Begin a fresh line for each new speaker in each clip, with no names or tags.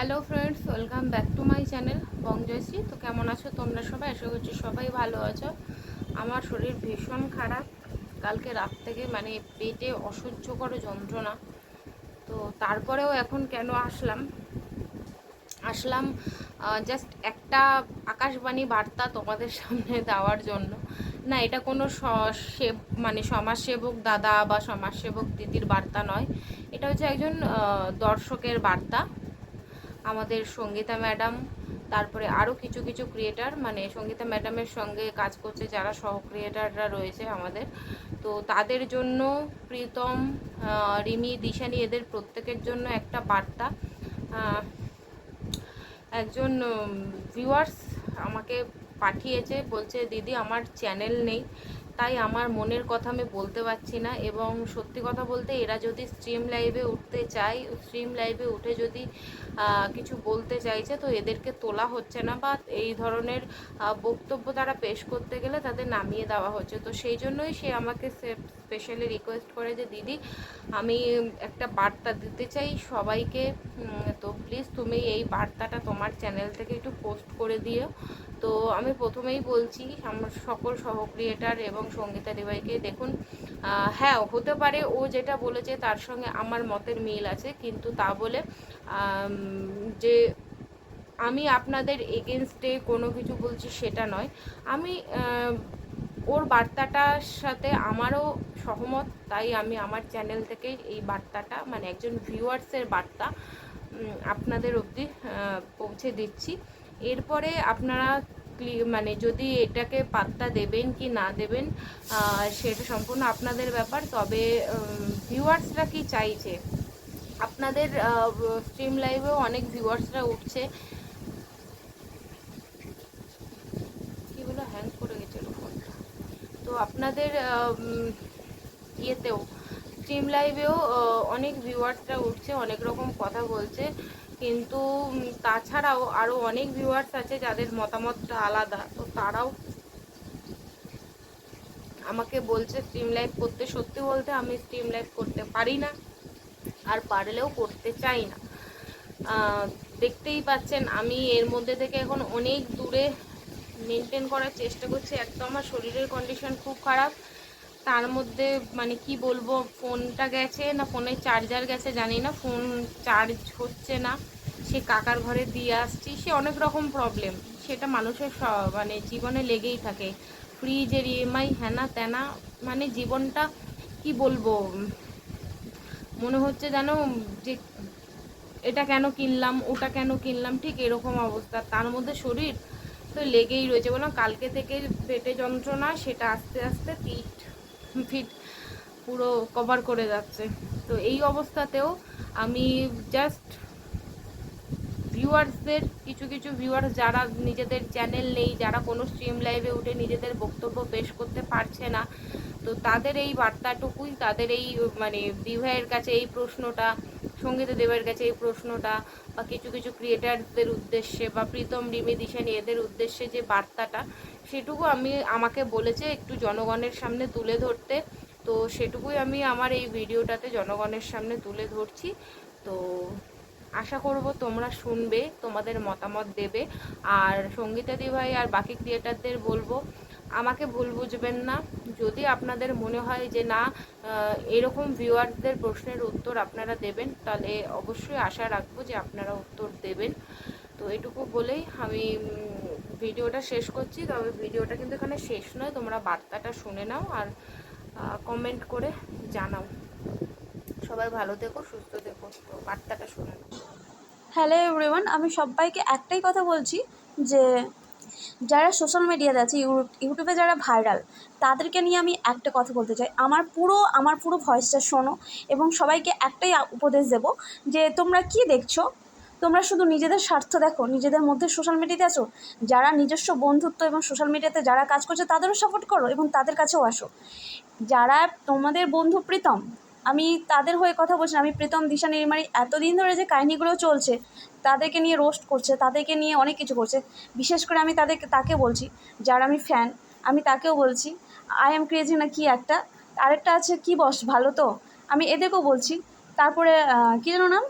Hello friends welcome back to my channel বংজয়শ্রী তো কেমন আছো তোমরা সবাই? আশা করছি সবাই ভালো আছো। আমার শরীর ভীষণ খারাপ। কালকে রাত থেকে মানে পেটে অসহ্যকর যন্ত্রণা। তো তারপরেও এখন কেন আসলাম? আসলাম জাস্ট একটা আকাশবাণী বার্তা তোমাদের সামনে দেওয়ার জন্য। না, এটা কোনো স- সে- মানে সমাজসেবক দাদা বা সমাজসেবক দিদির বার্তা নয়। এটা হচ্ছে একজন দর্শকের বার্তা। আমাদের সঙ্গীতা ম্যাডাম, তারপরে আরও কিছু কিছু ক্রিয়েটার মানে সঙ্গীতা ম্যাডামের সঙ্গে কাজ করছে যারা সহ ক্রিয়েটাররা রয়েছে আমাদের। তো তাদের জন্য প্রীতম রিমি, দিশানি এদের প্রত্যেকের জন্য একটা বার্তা। একজন ভিউয়ার্স আমাকে পাঠিয়েছে, বলছে, দিদি, আমার চ্যানেল নেই। তাই আমার মনের কথা আমি বলতে পারছি না এবং সত্যি কথা বলতে এরা যদি স্ট্রিম লাইভে উঠতে চায় স্ট্রিম লাইভে উঠে যদি কিছু বলতে চাইছে তো এদেরকে তোলা হচ্ছে না বা এই ধরনের বক্তব্য তারা পেশ করতে গেলে তাদের নামিয়ে দেওয়া হচ্ছে। তো সেই জন্যই সে আমাকে স্পেশালি রিকোয়েস্ট করে যে, দিদি, আমি একটা বার্তা দিতে চাই সবাইকে। তো প্লিজ তুমি এই বার্তাটা তোমার চ্যানেল থেকে একটু পোস্ট করে দিও। তো আমি প্রথমেই বলছি, আমার সকল সহক্রিয়েটার এবং সঙ্গীতা দিবাইকে দেখুন হ্যাঁ হতে পারে ও যেটা বলেছে তার সঙ্গে আমার মতের মিল আছে, কিন্তু তা বলে যে আমি আপনাদের এগেনস্টে কোনো কিছু বলছি সেটা নয়। আমি ওর বার্তাটার সাথে আমারও সহমত, তাই আমি আমার চ্যানেল থেকে এই বার্তাটা মানে একজন ভিউয়ার্সের বার্তা আপনাদের অবধি পৌঁছে দিচ্ছি। এরপরে আপনারা মানে যদি এটাকে পাত্তা দেবেন কি না দেবেন সেটা সম্পূর্ণ আপনাদের ব্যাপার। তবে ভিউয়ার্সরা কি চাইছে? আপনাদের স্ট্রিম লাইভেও অনেক ভিউয়ার্সরা উঠছে। কি বলে? হ্যাং করে গেছিল ফোনটা তো আপনাদের ইয়েতেও স্ট্রিম লাইভেও অনেক ভিউয়ার্সরা উঠছে, অনেক রকম কথা বলছে। কিন্তু তাছাড়াও আরও অনেক ভিউয়ার্স আছে যাদের মতামতটা আলাদা। তো তারাও আমাকে বলছে স্ট্রিম লাইভ করতে সত্যি বলতে আমি স্ট্রিম লাইভ করতে পারি না, আর পারলেও করতে চাই না। দেখতেই পাচ্ছেন, আমি এর মধ্যে থেকে এখন অনেক দূরে মেনটেন করার চেষ্টা করছি। এক তো আমার শরীরের কন্ডিশন খুব খারাপ তার মধ্যে মানে কি বলব, ফোনটা গেছে না, ফোনের চার্জার গেছে জানি না, ফোন চার্জ হচ্ছে না। সে কাকার ঘরে দিয়ে আসছি, সে অনেক রকম প্রবলেম সেটা মানুষের মানে জীবনে লেগেই থাকে। ফ্রিজের ইএমআই হ্যানা ত্যানা মানে জীবনটা কি বলব, মনে হচ্ছে যেন যে এটা কেন কিনলাম, ওটা কেন কিনলাম, ঠিক এরকম অবস্থা। তার মধ্যে শরীর তো লেগেই রয়েছে। বললাম, কালকে থেকে পেটে যন্ত্রণা, সেটা আস্তে আস্তে পিঠ ফিট পুরো কভার করে যাচ্ছে। তো এই অবস্থাতেও আমি জাস্ট ভিউয়ার্সদের কিছু কিছু ভিউয়ার্স যারা নিজেদের চ্যানেল নেই, যারা কোনো স্ট্রিম লাইভে উঠে নিজেদের বক্তব্য পেশ করতে পারছে না, তো তাদের এই বার্তাটুকুই, তাদের এই মানে দিভাইয়ের কাছে এই প্রশ্নটা, সংগীত দেবের কাছে এই প্রশ্নটা, বা কিছু কিছু ক্রিয়েটারদের উদ্দেশ্যে, বা প্রীতম রিমি দিশানি এদের উদ্দেশ্যে যে বার্তাটা, সেটুকু আমি, আমাকে বলেছে একটু জনগণের সামনে তুলে ধরতে, তো সেটুকুই আমি আমার এই ভিডিওটাতে জনগণের সামনে তুলে ধরছি, তো আশা করব তোমরা শুনবে, তোমাদের মতামত দেবে। আর সঙ্গীতা দিভাই আর বাকি ক্রিয়েটারদের বলব, আমাকে ভুল বুঝবেন না। যদি আপনাদের মনে হয় যে না এরকম ভিউয়ারদের প্রশ্নের উত্তর আপনারা দেবেন, তাহলে অবশ্যই আশা রাখব যে আপনারা উত্তর দেবেন। তো এটুকু বলেই আমি ভিডিওটা শেষ করছি। তবে ভিডিওটা কিন্তু এখানে শেষ নয়, তোমরা বার্তাটা শুনে নাও আর কমেন্ট করে জানাও। সবাই ভালো থেকো, সুস্থ থেকো। বার্তাটা শুনে
হ্যালো এভরিওয়ান আমি সবাইকে একটাই কথা বলছি যে, যারা সোশ্যাল মিডিয়াতে আছে ইউটিউবে যারা ভাইরাল তাদেরকে নিয়ে আমি একটা কথা বলতে চাই। আমার পুরো আমার পুরো ভয়েসটা শোনো এবং সবাইকে একটাই উপদেশ দেব যে, তোমরা কি দেখছ? তোমরা শুধু নিজেদের স্বার্থ দেখো, নিজেদের মধ্যে সোশ্যাল মিডিয়াতে আছো? যারা নিজস্ব বন্ধুত্ব এবং সোশ্যাল মিডিয়াতে যারা কাজ করছে, তাদেরও সাপোর্ট করো এবং তাদের কাছেও আসো। যারা তোমাদের বন্ধু প্রীতম আমি তাদের হয়ে কথা বলছি আমি প্রীতম, দিশা নির্মারি এতদিন ধরে যে কাহিনিগুলো চলছে, তাদেরকে নিয়ে রোস্ট করছে, তাদেরকে নিয়ে অনেক কিছু করছে। বিশেষ করে আমি তাদেরকে, তাকে বলছি, যার আমি ফ্যান আমি তাকেও বলছি আই এম ক্রেজি না কি একটা। আরেকটা আছে, কি বস ভালো তো? আমি এদেরকেও বলছি। তারপরে কী যেন নাম?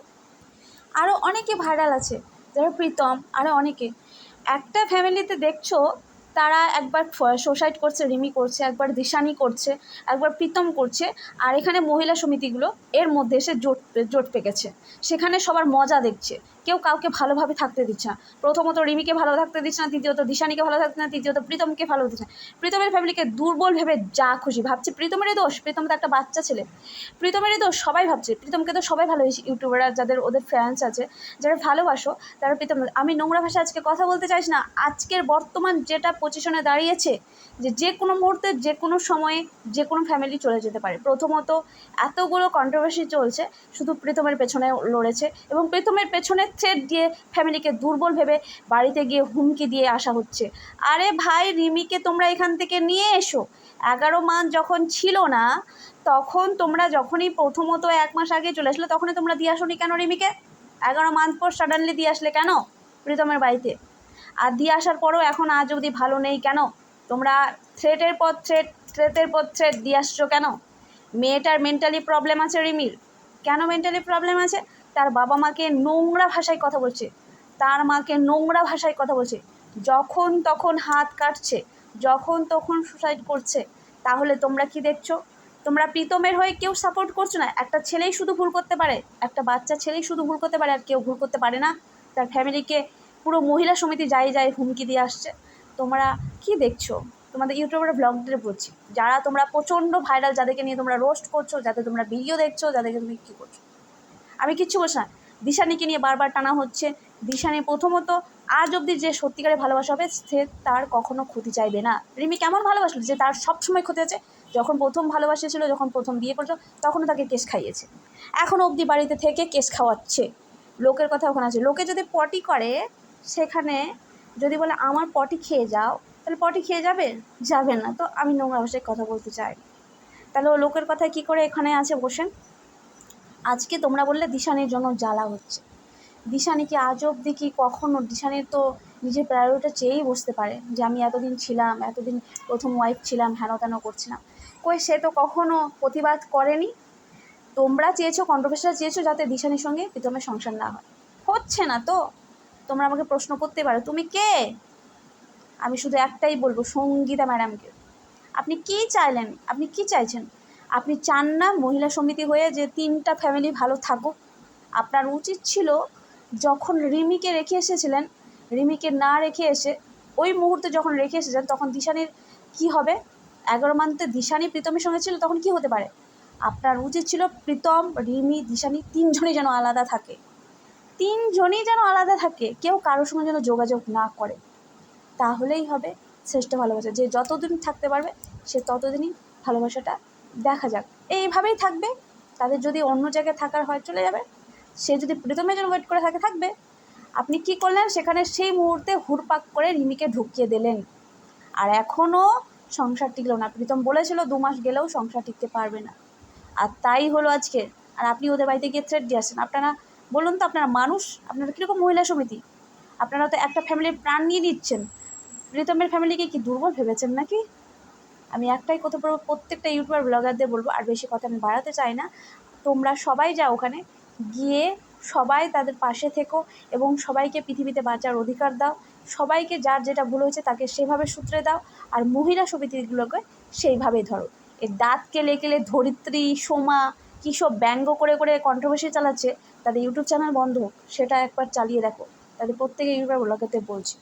আরও অনেকে ভাইরাল আছে, যারা প্রীতম আরও অনেকে। একটা ফ্যামিলিতে দেখছ তারা একবার সোসাইড করছে, রিমি করছে, একবার দিশানি করছে, একবার প্রীতম করছে, আর এখানে মহিলা সমিতিগুলো এর মধ্যে এসে জোট জোট পেকেছে। সেখানে সবার মজা দেখছে। কেউ কাউকে ভালোভাবে থাকতে দিচ্ছে না। প্রথমত রিমিকে ভালো থাকতে দিচ্ছে না তৃতীয়ত দিশানিকে ভালো থাকতে না, তৃতীয়ত প্রীতমকে ভালো দিচ্ছে না। প্রীতমের ফ্যামিলিকে দুর্বল ভেবে যা খুশি ভাবছে। প্রীতমেরই দোষ, প্রীতম তো একটা বাচ্চা ছেলে। প্রীতমেরই দোষ, সবাই ভাবছে। প্রীতমকে তো সবাই ভালোবাসে ইউটিউবাররা, যাদের ওদের ফ্যান্স আছে, যারা ভালোবাসো, তারা প্রীতম, আমি নোংরা ভাষায় আজকে কথা বলতে চাইছি না। আজকের বর্তমান যেটা পজিশনে দাঁড়িয়েছে যে যে কোনো মুহূর্তে, যে কোনো সময়ে, যে কোনো ফ্যামিলি চলে যেতে পারে। প্রথমত এতগুলো কন্ট্রোভার্সি চলছে, শুধু প্রীতমের পেছনে লড়েছে এবং প্রীতমের পেছনে থ্রেড দিয়ে ফ্যামিলিকে দুর্বল ভেবে বাড়িতে গিয়ে হুমকি দিয়ে আসা হচ্ছে। আরে ভাই, রিমিকে তোমরা এখান থেকে নিয়ে এসো। এগারো মাস যখন ছিল না, তখন তোমরা যখনই প্রথমত এক মাস আগে চলে আসলে, তখনই তোমরা দিয়ে আসোনি কেন রিমিকে? এগারো মান্থ পর সাডেনলি দিয়ে আসলে কেন প্রীতমের বাড়িতে? আর দিয়ে আসার পরও এখন আজ অবধি ভালো নেই কেন? তোমরা থ্রেটের পর থ্রেট থ্রেটের পর থ্রেট দিয়ে আসছো কেন? মেয়েটার মেন্টালি প্রবলেম আছে রিমির। কেন মেন্টালি প্রবলেম আছে? তার বাবা মাকে নোংরা ভাষায় কথা বলছে। তার মাকে নোংরা ভাষায় কথা বলছে। যখন তখন হাত কাটছে, যখন তখন সুসাইড করছে। তাহলে তোমরা কি দেখছ? তোমরা প্রীতমের হয়ে কেউ সাপোর্ট করছ না? একটা ছেলেই শুধু ভুল করতে পারে, একটা বাচ্চা ছেলেই শুধু ভুল করতে পারে আর কেউ ভুল করতে পারে না। তার ফ্যামিলিকে পুরো মহিলা সমিতি যাই যাই হুমকি দিয়ে আসছে, তোমরা কি দেখছ? তোমাদের ইউটিউবের ব্লগদের বলছি, যারা তোমরা প্রচণ্ড ভাইরাল যাদেরকে নিয়ে তোমরা রোস্ট করছ যাতে তোমরা ভিডিও দেখছ, যাদেরকে তুমি কী করছ? আমি কিচ্ছু বলছি না। দিশানিকে নিয়ে বারবার টানা হচ্ছে। দিশানি প্রথমত আজ অবধি যে সত্যিকারে ভালোবাসা হবে, সে তার কখনো ক্ষতি চাইবে না। রিমি কেমন ভালোবাসলো? যে তার সবসময় ক্ষতি আছে। যখন প্রথম ভালোবাসেছিল যখন প্রথম বিয়ে করেছিল, তখনও তাকে কেস খাইয়েছে। এখন অবধি বাড়িতে থেকে কেস খাওয়াচ্ছে। লোকের কথা ওখানে আছে। লোকে যদি পটি করে সেখানে যদি বলে, আমার পটি খেয়ে যাও, তাহলে পটি খেয়ে যাবে? যাবে না। তো আমি নোংরা ভাষায় কথা বলতে চাই। তাহলে ও লোকের কথা কি করে এখানে আছে বসেন? আজকে তোমরা বললে দিশানির জন্য জ্বালা হচ্ছে। দিশানি কি আজ অবধি কি কখনো দিশানির তো নিজের প্রায়োরিটা চেয়েই বসতে পারে যে আমি এতদিন ছিলাম, এতদিন প্রথম ওয়াইফ ছিলাম হেন তেন করছিলাম। কই সে তো কখনো প্রতিবাদ করেনি? তোমরা চেয়েছো কন্ট্রোভার্সিটা চেয়েছো যাতে দিশানির সঙ্গে প্রীতমের সংসার না হয়। হচ্ছে না তো। তোমরা আমাকে প্রশ্ন করতে পারো। তুমি কে? আমি শুধু একটাই বলব, সঙ্গীতা ম্যাডামকে। আপনি কি চাইলেন? আপনি কি চাইছেন? আপনি চান না মহিলা সমিতি হয়ে যে তিনটা ফ্যামিলি ভালো থাকুক। আপনার উচিত ছিল যখন রিমিকে রেখে এসেছিলেন, রিমিকে না রেখে এসে, ওই মুহূর্তে যখন রেখে এসেছেন, তখন দিশানির কি হবে? এগারো মান্থে দিশানি প্রীতমের সঙ্গে ছিল, তখন কি হতে পারে? আপনার উচিত ছিল প্রীতম, রিমি, দিশানি তিনজনই যেন আলাদা থাকে। তিনজনই যেন আলাদা থাকে, কেউ কারোর সঙ্গে যেন যোগাযোগ না করে, তাহলেই হবে শ্রেষ্ঠ ভালোবাসা। যে যতদিন থাকতে পারবে, সে ততদিনই ভালোবাসাটা দেখা যাক। এইভাবেই থাকবে। তাদের যদি অন্য জায়গায় থাকার হয় চলে যাবে। সে যদি প্রীতমের জন্য ওয়েট করে থাকে, থাকবে। আপনি কি করলেন? সেখানে সেই মুহূর্তে হুড়পাক করে রিমিকে ঢুকিয়ে দিলেন। আর এখনও সংসার টিকলো না। প্রীতম বলেছিল, দু মাস গেলেও সংসার টিকতে পারবে না। আর তাই হলো আজকে। আর আপনি ওদের বাড়িতে গিয়ে থ্রেট দিয়ে আসেন আপনারা বলুন তো আপনারা মানুষ? আপনারা কীরকম মহিলা সমিতি? আপনারা তো একটা ফ্যামিলির প্রাণ নিয়ে নিচ্ছেন। প্রীতমের ফ্যামিলিকে কি দুর্বল ভেবেছেন নাকি? আমি একটাই কথা বলব, প্রত্যেকটা ইউটিউবার ব্লগারদের বলব, আর বেশি কথা আমি বাড়াতে চাই না। তোমরা সবাই যাও ওখানে, গিয়ে সবাই তাদের পাশে থেকো এবং সবাইকে পৃথিবীতে বাঁচার অধিকার দাও। সবাইকে যার যেটা ভুল হয়েছে তাকে সেভাবে সূত্রে দাও। আর মহিলা সমিতিগুলোকে সেইভাবেই ধরো। এই দাঁত কেলে কেলে ধরিত্রী, সোমা, কী সব ব্যঙ্গ করে করে কন্ট্রোভার্সি চালাচ্ছে তাদের ইউটিউব চ্যানেল বন্ধ হোক সেটা একবার চালিয়ে দেখো। তাদের প্রত্যেকে ইউটিউবার ব্লগারদের বলছি।